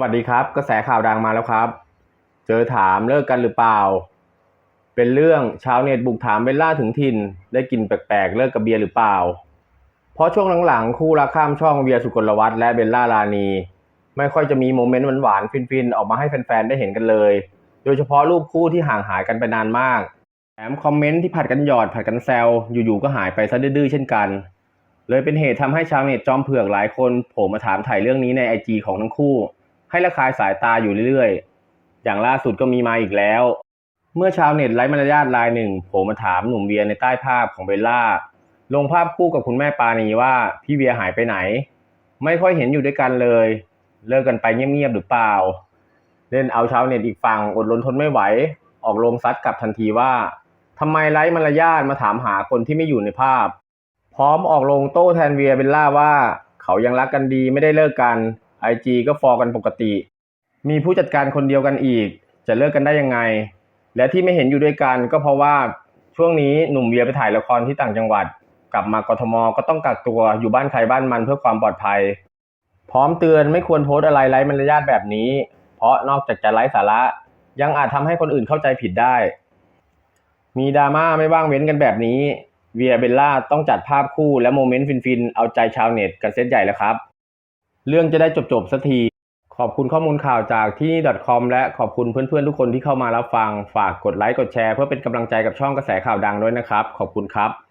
วัสดีครับ กระแสข่าวดังมาแล้วครับ เจอถามเลิกกันหรือเปล่า เป็นเรื่องชาวเน็ตบุกถามเบลล่าถึงถิ่นได้กลินแปลกๆ เลิกกับเบียร์หรือเปล่า เพราะช่วงหลังๆ คู่รักข้ามช่องเวียสุกลวัฒน์และเบลล่าลานี ไม่ค่อยจะมีโมเมนต์หวานๆฟินๆ ออกมาให้แฟนๆ ได้เห็นกันเลย โดยเฉพาะรูปคู่ที่ห่างหายกันไปนานมากแถมคอมเมนต์ที่ผัดกันหยอดผัดกันแซวอยู่ๆก็หายไปซะดื้อๆเช่นกัน เลยเป็นเหตุทำให้ชาวเน็ตจอมเผือกหลายคนโผล่มาถามถ่ายเรื่องนี้ในไอจีของทั้งคู่ ให้ระคายสายตาอยู่เรื่อยๆ อย่างล่าสุดก็มีมาอีกแล้ว เมื่อชาวเน็ตไร้มารยาทรายหนึ่งโผล่มาถามหนุ่มเวียในใต้ภาพของเบลล่า ลงภาพคู่กับคุณแม่ปานีว่าพี่เวียหายไปไหน ไม่ค่อยเห็นอยู่ด้วยกันเลย เลิกกันไปเงียบๆหรือเปล่า เล่นเอาชาวเน็ตอีกฝั่งอดรนทนไม่ไหว ออกโรงซัดกลับทันทีว่าทำไมไร้มารยาทมาถามหาคนที่ไม่อยู่ในภาพ พร้อมออกโรงโต้แทนเวียเบลล่าว่า เขายังรักกันดีไม่ได้เลิกกัน ไอจีก็ฟอกันปกติ มีผู้จัดการคนเดียวกันอีก จะเลิกกันได้ยังไง และที่ไม่เห็นอยู่ด้วยกันก็เพราะว่าช่วงนี้หนุ่มเวียไปถ่ายละครที่ต่างจังหวัด กลับมากทมก็ต้องกักตัวอยู่บ้านใครบ้านมันเพื่อความปลอดภัย พร้อมเตือนไม่ควรโพสต์อะไรไร้มารยาทแบบนี้ เพราะนอกจากจะไร้สาระ ยังอาจทำให้คนอื่นเข้าใจผิดได้ มีดราม่าไม่ว่างเว้นกันแบบนี้เวียเบลล่าต้องจัดภาพคู่และโมเมนต์ฟินๆ เอาใจชาวเน็ตกันเซตใหญ่แล้วครับ เรื่องจะได้จบๆสักทีขอบคุณข้อมูลข่าวจากที่นี่ .com และขอบคุณเพื่อนๆ ทุกคนที่เข้ามารับฟัง ฝากกดไลค์ กดแชร์เพื่อเป็นกำลังใจกับช่องกระแสข่าวดังด้วยนะครับ ขอบคุณครับ